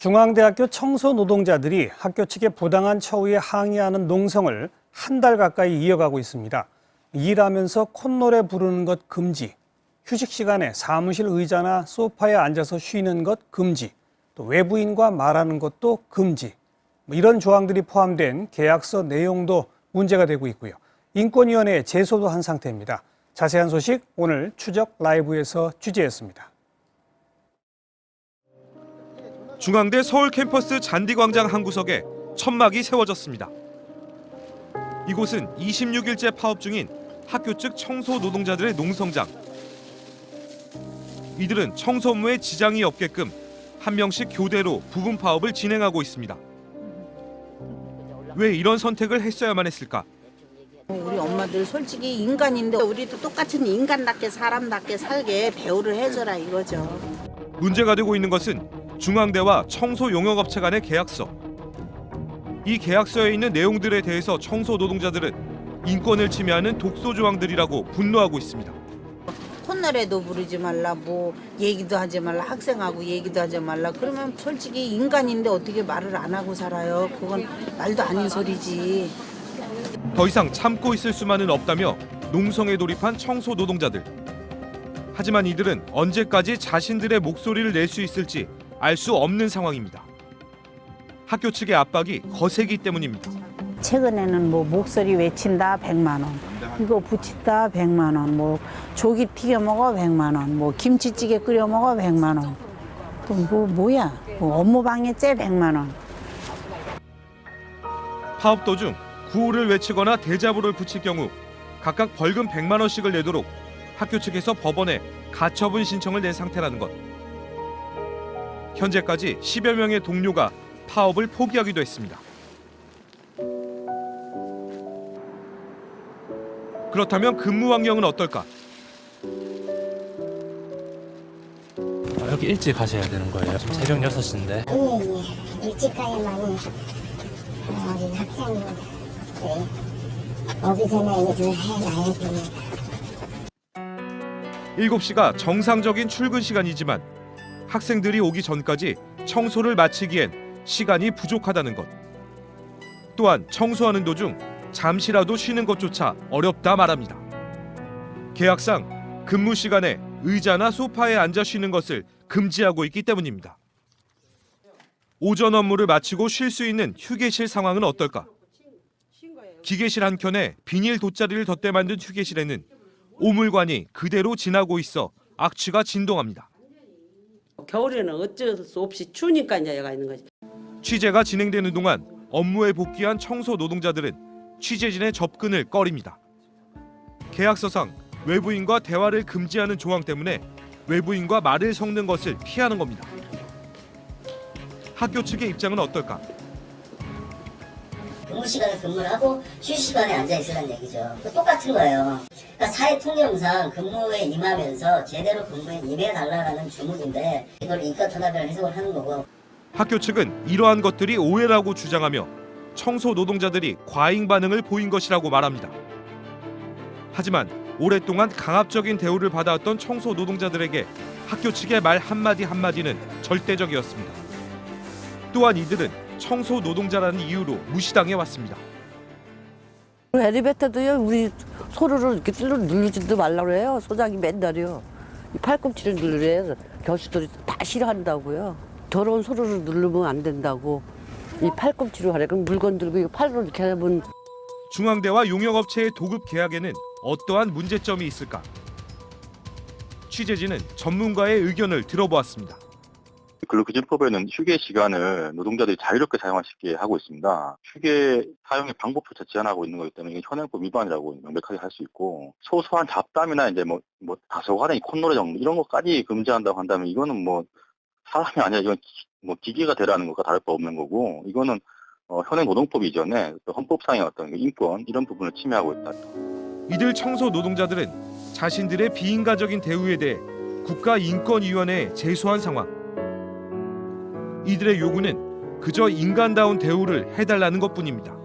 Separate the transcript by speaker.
Speaker 1: 중앙대학교 청소 노동자들이 학교 측의 부당한 처우에 항의하는 농성을 한 달 가까이 이어가고 있습니다. 일하면서 콧노래 부르는 것 금지, 휴식 시간에 사무실 의자나 소파에 앉아서 쉬는 것 금지, 또 외부인과 말하는 것도 금지. 뭐 이런 조항들이 포함된 계약서 내용도 문제가 되고 있고요. 인권위원회에 제소도 한 상태입니다. 자세한 소식 오늘 추적 라이브에서 취재했습니다.
Speaker 2: 중앙대 서울 캠퍼스 잔디광장 한 구석에 천막이 세워졌습니다. 이곳은 26일째 파업 중인 학교 측 청소 노동자들의 농성장. 이들은 청소 업무에 지장이 없게끔 한 명씩 교대로 부분 파업을 진행하고 있습니다. 왜 이런 선택을 했어야만 했을까?
Speaker 3: 우리 엄마들 솔직히 인간인데 우리도 똑같은 인간답게 사람답게 살게 대우를 해줘라 이거죠.
Speaker 2: 문제가 되고 있는 것은 중앙대와 청소 용역업체 간의 계약서. 이 계약서에 있는 내용들에 대해서 청소 노동자들은 인권을 침해하는 독소 조항들이라고 분노하고 있습니다.
Speaker 3: 콧노래도 부르지 말라 뭐 얘기도 하지 말라 학생하고 얘기도 하지 말라 그러면 솔직히 인간인데 어떻게 말을 안 하고 살아요 그건 말도 아닌 소리지
Speaker 2: 더 이상 참고 있을 수만은 없다며 농성에 돌입한 청소 노동자들. 하지만 이들은 언제까지 자신들의 목소리를 낼 수 있을지 알 수 없는 상황입니다. 학교 측의 압박이 거세기 때문입니다.
Speaker 3: 최근에는 뭐 목소리 외친다 100만 원 이거 붙인다 100만 원 뭐 조기 튀겨 먹어 100만 원 뭐 김치찌개 끓여 먹어 100만 원 또 뭐 뭐야 뭐 업무 방해죄 100만 원
Speaker 2: 파업 도중 구호를 외치거나 대자보를 붙일 경우 각각 벌금 100만 원씩을 내도록 학교 측에서 법원에 가처분 신청을 낸 상태라는 것. 현재까지 10여 명의 동료가 파업을 포기하기도 했습니다. 그렇다면 근무 환경은 어떨까?
Speaker 4: 아, 여기 일찍 가셔야 되는 거예요. 지금 새벽 6시인데.
Speaker 5: 예, 예. 일찍 가야만이 어린 학생들이 오기 전에 일을 해놔야 됩니다.
Speaker 2: 7시가 정상적인 출근 시간이지만 학생들이 오기 전까지 청소를 마치기엔 시간이 부족하다는 것. 또한 청소하는 도중 잠시라도 쉬는 것조차 어렵다 말합니다. 계약상 근무 시간에 의자나 소파에 앉아 쉬는 것을 금지하고 있기 때문입니다. 오전 업무를 마치고 쉴 수 있는 휴게실 상황은 어떨까? 기계실 한 켠에 비닐 돗자리를 덧대 만든 휴게실에는 오물관이 그대로 지나고 있어 악취가 진동합니다.
Speaker 6: 겨울에는 어쩔 수 없이 추우니까 이제 여가 있는 거지.
Speaker 2: 취재가 진행되는 동안 업무에 복귀한 청소 노동자들은 취재진의 접근을 꺼립니다. 계약서상 외부인과 대화를 금지하는 조항 때문에 외부인과 말을 섞는 것을 피하는 겁니다. 학교 측의 입장은 어떨까?
Speaker 5: 근무 시간에 근무를 하고 휴식 시간에 앉아 있으라는 얘기죠. 그 똑같은 거예요. 그러니까 사회 통념상 근무에 임하면서 제대로 근무에 임해달라는 주문인데 이걸 인과천하별 해석을 하는 거고
Speaker 2: 학교 측은 이러한 것들이 오해라고 주장하며 청소 노동자들이 과잉 반응을 보인 것이라고 말합니다. 하지만 오랫동안 강압적인 대우를 받아왔던 청소 노동자들에게 학교 측의 말 한마디 한마디는 절대적이었습니다. 또한 이들은 청소 노동자라는 이유로 무시당해 왔습니다.
Speaker 7: 엘리베이터도요 우리 소리를 이렇게 찔러 누르지도 말라고 해요. 소장이 맨날이요. 이 팔꿈치를 누르래요 교수들이 다 싫어한다고요. 더러운 소리를 누르면 안 된다고. 이 팔꿈치로 하래. 그럼 물건 들고 이거 팔로 이렇게 하면
Speaker 2: 중앙대와 용역업체의 도급 계약에는 어떠한 문제점이 있을까? 취재진은 전문가의 의견을 들어보았습니다.
Speaker 8: 근로기준법에는 휴게 시간을 노동자들이 자유롭게 사용할 수 있게 하고 있습니다. 휴게 사용의 방법조차 제한하고 있는 거기 때문에 현행법 위반이라고 명백하게 할 수 있고 소소한 잡담이나 이제 뭐, 뭐 다소간의 콧노래 정도 이런 것까지 금지한다고 한다면 이거는 뭐 사람이 아니라 이건 기, 뭐 기계가 되라는 것과 다를 바 없는 거고 이거는 어, 현행 노동법 이전에 또 헌법상의 어떤 인권 이런 부분을 침해하고 있다.
Speaker 2: 이들 청소 노동자들은 자신들의 비인가적인 대우에 대해 국가인권위원회에 제소한 상황. 이들의 요구는 그저 인간다운 대우를 해달라는 것뿐입니다.